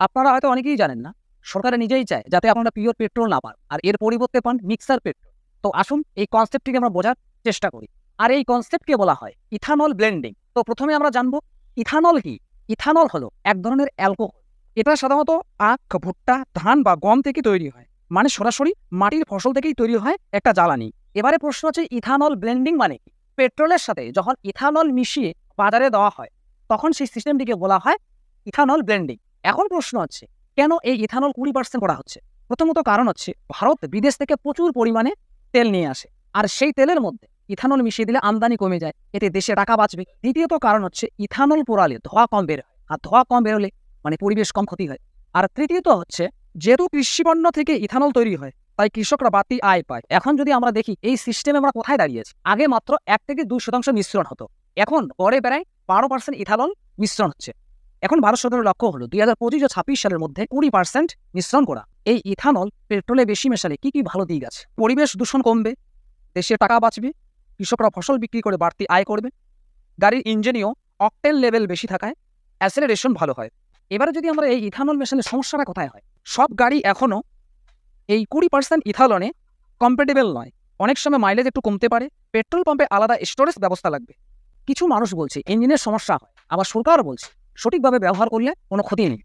আপনারা হয়তো অনেকেই জানেন না, সরকার নিজেই চায় যাতে আপনারা পিওর পেট্রোল না পান, আর এর পরিবর্তে পান মিক্সার পেট্রোল তো আসুন এই কনসেপ্টটিকে আমরা বোঝার চেষ্টা করি। আর এই কনসেপ্টকে বলা হয় ইথানল ব্লেন্ডিং তো প্রথমে আমরা জানব ইথানল কি? ইথানল হলো এক ধরনের অ্যালকোহল এটা সাধারণত আখ, ভুট্টা, ধান বা গম থেকে তৈরি হয়। মানে সরাসরি মাটির ফসল থেকেই তৈরি হয় একটা জ্বালানি। এবারে প্রশ্ন হচ্ছে ইথানল ব্লেন্ডিং মানে পেট্রোলের সাথে যখন ইথানল মিশিয়ে বাজারে দেওয়া হয়, তখন সেই সিস্টেমটিকে বলা হয় ইথানল ব্লেন্ডিং এখন প্রশ্ন আছে, কেন এই ইথানল কুড়ি পার্সেন্ট করা হচ্ছে? প্রথমত কারণ হচ্ছে, ভারত বিদেশ থেকে প্রচুর পরিমাণে তেল নিয়ে আসে, আর সেই তেলের মধ্যে ইথানল মিশিয়ে দিলে আমদানি কমে যায়, এতে দেশে টাকা বাঁচবে। দ্বিতীয়ত কারণ হচ্ছে ইথানল পোড়ালে ধোঁয়া কম বের হয় আর ধোঁয়া কম বেরোলে মানে পরিবেশ কম ক্ষতি হয়। আর তৃতীয়ত হচ্ছে, যেহেতু কৃষিপণ্য থেকে ইথানল তৈরি হয়, তাই কৃষকরা বাড়তি আয় পায়। এখন যদি আমরা দেখি, এই সিস্টেমে আমরা কোথায় দাঁড়িয়েছি আগে মাত্র এক থেকে দুই শতাংশ মিশ্রণ হতো, এখন গড়ে বেড়ায় বারো পার্সেন্ট ইথানল মিশ্রণ হচ্ছে। এখন ভারত সরকারের লক্ষ্য হলো দুই হাজার পঁচিশ ও ছাব্বিশ সালের মধ্যে কুড়ি পার্সেন্ট মিশ্রণ করা। এই ইথানল পেট্রোলে বেশি মেশালে কি কি ভালো দিক আছে? পরিবেশ দূষণ কমবে, দেশে টাকা বাঁচবে, কৃষকরা ফসল বিক্রি করে বাড়তি আয় করবে, গাড়ির ইঞ্জিনেও অকটেন লেভেল বেশি থাকায় অ্যাসেলারেশন ভালো হয়। এবারে যদি আমরা এই ইথানল মেশালে সমস্যাটা কোথায় হয়? সব গাড়ি এখনও এই কুড়ি পার্সেন্ট ইথানলে কম্পেটেবল নয়। অনেক সময় মাইলেজ একটু কমতে পারে, পেট্রোল পাম্পে আলাদা স্টোরেজ ব্যবস্থা লাগবে। কিছু মানুষ বলছে, ইঞ্জিনের সমস্যা হয়। আবার সরকার বলছে সঠিকভাবে ব্যবহার করলে কোনো ক্ষতি নেই।